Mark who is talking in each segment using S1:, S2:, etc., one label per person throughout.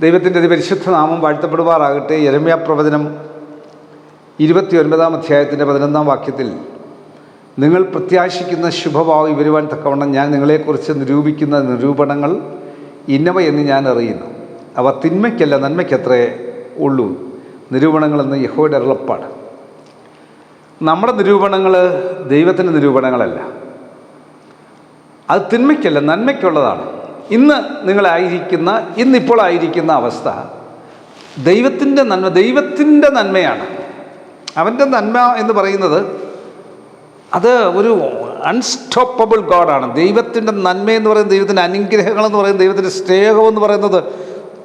S1: ദൈവത്തിന്റെ അതിപരിശുദ്ധ നാമം വാഴ്ത്തപ്പെടുമാറാകട്ടെ. യരമ്യ പ്രവചനം ഇരുപത്തി ഒൻപതാം അധ്യായത്തിന്റെ പതിനൊന്നാം വാക്യത്തിൽ നിങ്ങൾ പ്രത്യാശിക്കുന്ന ശുഭഭാവി വരുവാൻ തക്കവണ്ണം ഞാൻ നിങ്ങളെക്കുറിച്ച് നിരൂപിക്കുന്ന നിരൂപണങ്ങൾ ഇന്നവ എന്ന് ഞാൻ അറിയുന്നു. അവ തിന്മയ്ക്കല്ല നന്മയ്ക്കത്രേ ഉള്ളൂ. നിരൂപണങ്ങളെന്ന് യഹോയുടെ അരുളപ്പാട്. നമ്മുടെ നിരൂപണങ്ങൾ ദൈവത്തിന്റെ നിരൂപണങ്ങളല്ല. അത് തിന്മയ്ക്കല്ല നന്മയ്ക്കുള്ളതാണ്. ഇന്ന് നിങ്ങളായിരിക്കുന്ന ഇന്നിപ്പോൾ ആയിരിക്കുന്ന അവസ്ഥ. ദൈവത്തിന്റെ നന്മ ദൈവത്തിന്റെ നന്മയാണ്. അവന്റെ നന്മ എന്ന് പറയുന്നത് അത് ഒരു അൺസ്റ്റോപ്പബിൾ ഗോഡാണ് ദൈവത്തിന്റെ നന്മ എന്ന് പറയുന്നത് ദൈവത്തിന്റെ അനുഗ്രഹങ്ങൾ എന്ന് പറയുന്നത് ദൈവത്തിന്റെ സ്നേഹം എന്ന് പറയുന്നത്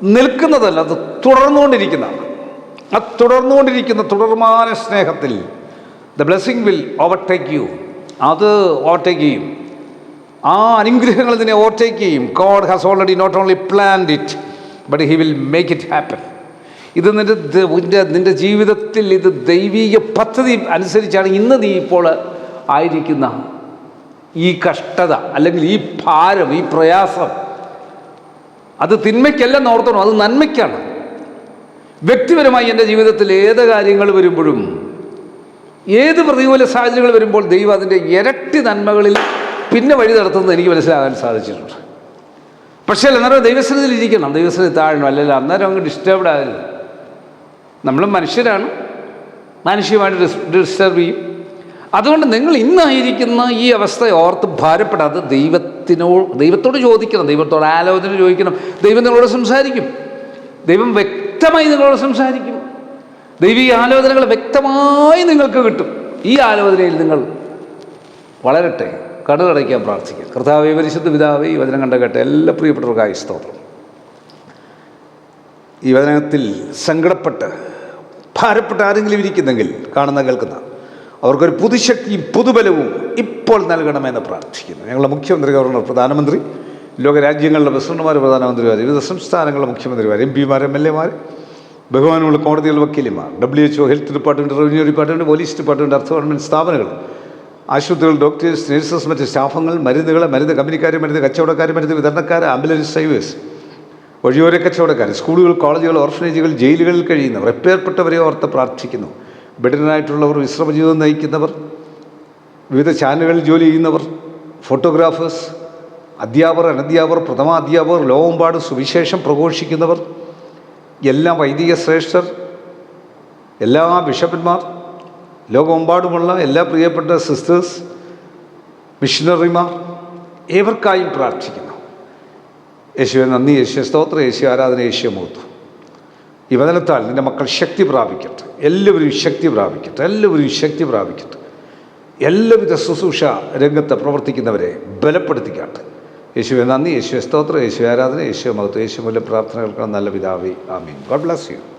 S1: നിൽക്കുന്നതല്ല അത് തുടർന്നുകൊണ്ടിരിക്കുന്നതാണ്. ആ തുടർന്നുകൊണ്ടിരിക്കുന്ന തുടർമാന സ്നേഹത്തിൽ the blessing will overtake you അത് ഓവർടേക്ക് ചെയ്യും. ആ അനുഗ്രഹങ്ങൾ ഇതിനെ ഓവർടേക്ക് ചെയ്യും. God has already not only planned it but he will make it happen ഇത് നിന്റെ നിന്റെ നിന്റെ ജീവിതത്തിൽ ഇത് ദൈവീക പദ്ധതി അനുസരിച്ചാണ് ഇന്ന് നീ ഇപ്പോൾ ആയിരിക്കുന്ന ഈ കഷ്ടത അല്ലെങ്കിൽ ഈ ഭാരം ഈ പ്രയാസം. അത് തിന്മയ്ക്കല്ല ഓർത്തണം അത് നന്മയ്ക്കാണ്. വ്യക്തിപരമായി എന്റെ ജീവിതത്തിൽ ഏത് കാര്യങ്ങൾ വരുമ്പോഴും ഏത് പ്രതികൂല സാഹചര്യങ്ങൾ വരുമ്പോൾ ദൈവം അതിന്റെ ഇരട്ടി നന്മകളിൽ പിന്നെ വഴി നടത്തുന്നത് എനിക്ക് മനസ്സിലാകാൻ സാധിച്ചിട്ടുണ്ട്. പക്ഷേ അന്നേരം ദൈവസ്ഥലത്തിൽ ഇരിക്കണം. ദൈവസ്ഥലത്തിൽ താഴണം അല്ലല്ല അന്നേരം അങ്ങ് ഡിസ്റ്റർബ്ഡ് ആകരുത്. നമ്മളും മനുഷ്യരാണ്. മാനുഷികമായിട്ട് ഡിസ് ഡിസ്റ്റർബ് ചെയ്യും. അതുകൊണ്ട് നിങ്ങൾ ഇന്നായിരിക്കുന്ന ഈ അവസ്ഥ ഓർത്ത് ഭാരപ്പെടാതെ ദൈവത്തിനോട് ദൈവത്തോട് ചോദിക്കണം. ദൈവത്തോട് ആലോചന ചോദിക്കണം. ദൈവം നിങ്ങളോട് സംസാരിക്കും. ദൈവം വ്യക്തമായി നിങ്ങളോട് സംസാരിക്കും. ദൈവീയ ആലോചനകൾ വ്യക്തമായി നിങ്ങൾക്ക് കിട്ടും. ഈ ആലോചനയിൽ നിങ്ങൾ വളരട്ടെ. കടുകടയ്ക്കാൻ പ്രാർത്ഥിക്കുക കർത്താവെ പരിശുദ്ധ പിതാവേ ഈ വചനം കണ്ട കേട്ട എല്ലാ പ്രിയപ്പെട്ടവർക്കായി സ്തോത്രം. ഈ വചനത്തിൽ സങ്കടപ്പെട്ട് ഭാരപ്പെട്ട് ആരെങ്കിലും ഇരിക്കുന്നെങ്കിൽ കാണുന്ന കേൾക്കുന്ന അവർക്കൊരു പുതുശക്തിയും പുതുബലവും ഇപ്പോൾ നൽകണമെന്ന് പ്രാർത്ഥിക്കുന്നു. ഞങ്ങളുടെ മുഖ്യമന്ത്രി ഗവർണർ പ്രധാനമന്ത്രി ലോകരാജ്യങ്ങളുടെ പ്രസിഡന്റുമാർ പ്രധാനമന്ത്രിമാർ വിവിധ സംസ്ഥാനങ്ങളുടെ മുഖ്യമന്ത്രിമാർ എം പിമാർ എം എൽ എമാർ ബഹുമാനമുള്ള കോടതികൾ വക്കീലിമാർ W H O health department revenue department police department അർത്ഥ ഗവൺമെന്റ് സ്ഥാപനങ്ങൾ ആശുപത്രികൾ ഡോക്ടേഴ്സ് നഴ്സസ് മറ്റ് സ്റ്റാഫുകൾ മരുന്നുകൾ മരുന്ന് കമ്പനിക്കാർ മരുന്ന് കച്ചവടക്കാർ മരുന്ന് വിതരണക്കാർ ആംബുലൻസ് ഡ്രൈവേഴ്സ് വഴിയോര കച്ചവടക്കാർ സ്കൂളുകൾ കോളേജുകൾ ഓർഫനേജുകൾ ജയിലുകളിൽ കഴിയുന്നവർ എപ്പേർപ്പെട്ടവരെ ഓർത്ത് പ്രാർത്ഥിക്കുന്നു. ബെഡിനായിട്ടുള്ളവർ വിശ്രമജീവിതം നയിക്കുന്നവർ വിവിധ ചാനലുകളിൽ ജോലി ചെയ്യുന്നവർ ഫോട്ടോഗ്രാഫേഴ്സ് അധ്യാപകർ അനധ്യാപകർ പ്രഥമ അധ്യാപകർ ലോകമ്പാട് സുവിശേഷം പ്രഘോഷിക്കുന്നവർ എല്ലാ വൈദിക ശ്രേഷ്ഠർ എല്ലാ ബിഷപ്പന്മാർ ലോകമെമ്പാടുമുള്ള എല്ലാ പ്രിയപ്പെട്ട സിസ്റ്റേഴ്സ് മിഷണറിമാർ ഏവർക്കായും പ്രാർത്ഥിക്കുന്നു. യേശുവെ നന്ദി യേശു സ്തോത്ര യേശു ആരാധന യേശു മൂത്തു ഈ വചനത്താൽ നിന്റെ മക്കൾ ശക്തി പ്രാപിക്കട്ടെ. എല്ലാവരും ശക്തി പ്രാപിക്കട്ടെ. എല്ലാവരും ശക്തി പ്രാപിക്കട്ടെ. എല്ലാവിധ ശുശ്രൂഷ രംഗത്ത് പ്രവർത്തിക്കുന്നവരെ ബലപ്പെടുത്തിക്കാട്ടെ. യേശുവെ നന്ദി യേശു സ്തോത്ര യേശു ആരാധന യേശു മഹത്വം. യേശു മൂല്യ പ്രാർത്ഥനകൾക്കാണ് നല്ല പിതാവി ആമീൻ. God bless you